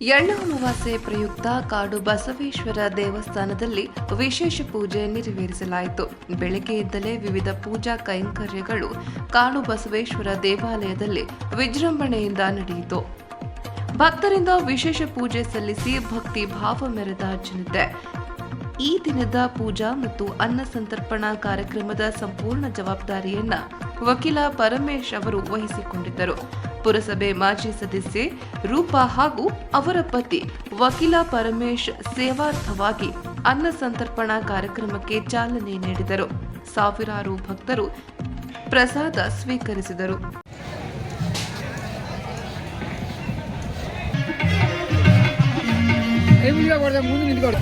ಎಳ್ಳು ಅಮಾವಾಸ್ಯೆ ಪ್ರಯುಕ್ತ ಕಾಡು ಬಸವೇಶ್ವರ ದೇವಸ್ಥಾನದಲ್ಲಿ ವಿಶೇಷ ಪೂಜೆ ನೆರವೇರಿಸಲಾಯಿತು. ಬೆಳಗ್ಗೆಯಿಂದಲೇ ವಿವಿಧ ಪೂಜಾ ಕೈಂಕರ್ಯಗಳು ಕಾಡು ಬಸವೇಶ್ವರ ದೇವಾಲಯದಲ್ಲಿ ವಿಜೃಂಭಣೆಯಿಂದ ನಡೆಯಿತು. ಭಕ್ತರಿಂದ ವಿಶೇಷ ಪೂಜೆ ಸಲ್ಲಿಸಿ ಭಕ್ತಿ ಭಾವ ಮೆರೆದ ಜನತೆ. ಈ ದಿನದ ಪೂಜಾ ಮತ್ತು ಅನ್ನ ಸಂತರ್ಪಣಾ ಕಾರ್ಯಕ್ರಮದ ಸಂಪೂರ್ಣ ಜವಾಬ್ದಾರಿಯನ್ನ ವಕೀಲ ಪರಮೇಶ್ ಅವರು ವಹಿಸಿಕೊಂಡಿದ್ದರು. ಪುರಸಭೆ ಮಾಜಿ ಸದಸ್ಯೆ ರೂಪಾ ಹಾಗೂ ಅವರ ಪತಿ ವಕೀಲ ಪರಮೇಶ್ ಸೇವಾರ್ಥವಾಗಿ ಅನ್ನ ಸಂತರ್ಪಣಾ ಕಾರ್ಯಕ್ರಮಕ್ಕೆ ಚಾಲನೆ ನೀಡಿದರು. ಸಾವಿರಾರು ಭಕ್ತರು ಪ್ರಸಾದ ಸ್ವೀಕರಿಸಿದರು. ముందు నిందుకోడు